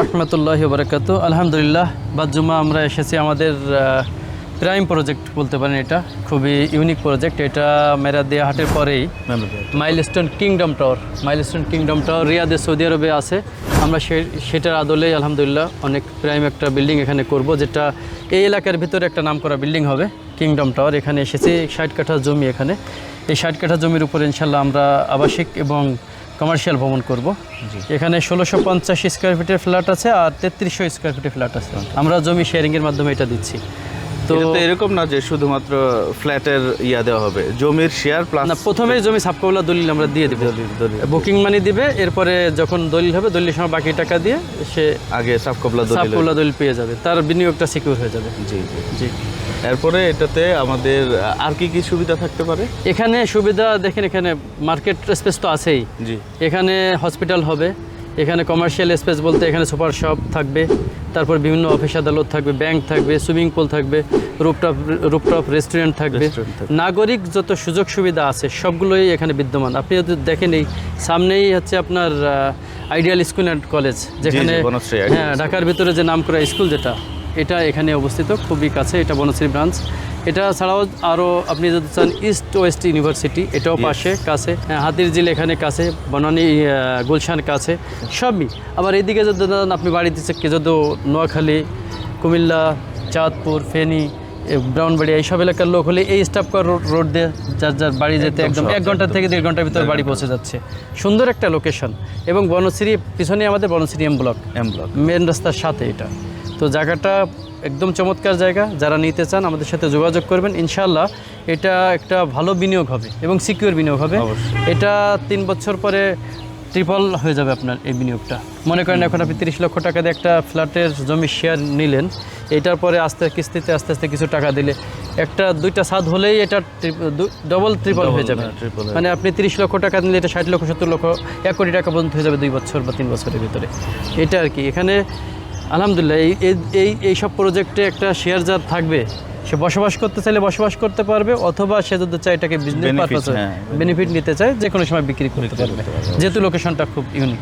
রহমতুল্লাহ বারাকাত আলহামদুলিল্লাহ বাদজুমা আমরা এসেছি আমাদের প্রাইম প্রজেক্ট বলতে পারেন এটা। খুবই ইউনিক প্রজেক্ট এটা মেরাদিয়া হাটের পরেই milestone kingdom tower milestone kingdom tower রিয়াদে Saudi আরবে আছে। আমরা সেটার আদলেই আলহামদুলিল্লাহ অনেক প্রাইম একটা বিল্ডিং এখানে করব, যেটা এই এলাকার ভিতরে একটা নাম করা বিল্ডিং হবে কিংডম টাওয়ার এখানে এসেছি ষাট কাঠা জমি এখানে। এই ষাট কাঠা জমির উপর ইনশাল্লাহ আমরা আবাসিক এবং কমার্শিয়াল ভ্রমণ করব। এখানে ষোলোশো পঞ্চাশ স্কোয়ার ফিটের ফ্ল্যাট আছে আর তেত্রিশশো স্কোয়ার ফিটের ফ্ল্যাট আছে। আমরা জমি শেয়ারিংয়ের মাধ্যমে এটা দিচ্ছি। তো এরকম না যে শুধুমাত্র ফ্ল্যাটের ইয়া দেওয়া হবে জমির শেয়ার প্লাস না প্রথমে জমি সাবকবলা দলিল আমরা দিয়ে দেবো। বুকিং মানি দিবে এরপরে যখন দলিল হবে দলিলের সময় বাকি টাকা দিয়ে সে আগে সাবকবলা দলিল সাবকবলা দলিল পেয়ে যাবে তার বিনিয়োগটা সিকিউর হয়ে যাবে। জি জি। জি। এরপরে এটাতে আমাদের আর কি কি সুবিধা থাকতে পারে? এখানে সুবিধা দেখেন এখানে মার্কেট স্পেস তো আছেই। জি। এখানে হসপিটাল হবে এখানে কমার্শিয়াল স্পেস বলতে এখানে সুপার শপ থাকবে তারপর বিভিন্ন অফিস আদালত থাকবে ব্যাংক থাকবে সুইমিং পুল থাকবে রুপটপ রুপটপ রেস্টুরেন্ট থাকবে। নাগরিক যত সুযোগ সুবিধা আছে সবগুলোই এখানে বিদ্যমান। আপনি যদি দেখেন এই সামনেই হচ্ছে আপনার আইডিয়াল স্কুল অ্যান্ড কলেজ যেখানে হ্যাঁ ঢাকার ভিতরে যে নাম করা স্কুল যেটা এটা এখানে অবস্থিত খুবই কাছে এটা বনশ্রী ব্রাঞ্চ। এটা ছাড়াও আরও আপনি যদি চান ইস্ট ওয়েস্ট ইউনিভার্সিটি এটাও পাশে কাছে। হ্যাঁ, হাতির ঝিল এখানে কাছে বনানী গুলশান কাছে সবই। আবার এইদিকে যদি আপনি বাড়িতে থেকে যদি নোয়াখালী কুমিল্লা চাঁদপুর ফেনী ব্রাউনবাড়ি এইসব এলাকার লোক হলে এই স্টাফকার রোড দিয়ে যার যার বাড়ি যেতে একদম এক ঘণ্টা থেকে দেড় ঘণ্টার ভিতরে বাড়ি পৌঁছে যাচ্ছে। সুন্দর একটা লোকেশন এবং বনশ্রী পিছনে আমাদের Banasree M block M block main রাস্তার সাথে এটা। তো জায়গাটা একদম চমৎকার জায়গা। যারা নিতে চান আমাদের সাথে যোগাযোগ করবেন ইনশাল্লাহ এটা একটা ভালো বিনিয়োগ হবে এবং সিকিউর বিনিয়োগ হবে। এটা তিন বছর পরে ট্রিপল হয়ে যাবে আপনার এই বিনিয়োগটা। মনে করেন এখন আপনি তিরিশ লক্ষ টাকা দিয়ে একটা ফ্ল্যাটের জমি শেয়ার নিলেন এটার পরে আস্তে কিস্তিতে আস্তে আস্তে কিছু টাকা দিলে একটা দুইটা সাদ হলেই এটা ডবল ট্রিপল হয়ে যাবে। হয়ে মানে আপনি তিরিশ লক্ষ টাকা নিলে এটা ষাট লক্ষ সত্তর লক্ষ এক কোটি টাকা পর্যন্ত হয়ে যাবে দুই বছর বা তিন বছরের ভিতরে। এটা আর কি এখানে আলহামদুলিল্লাহ এই এই- এই এইসব প্রজেক্টে একটা শেয়ার যার থাকবে। সে বসবাস করতে চাইলে বসবাস করতে পারবে অথবা সে যদি চায় এটাকে বিজনেস পারপাসে বেনিফিট নিতে চায় যে কোনো সময় বিক্রি করতে পারবে। যেহেতু লোকেশনটা খুব ইউনিক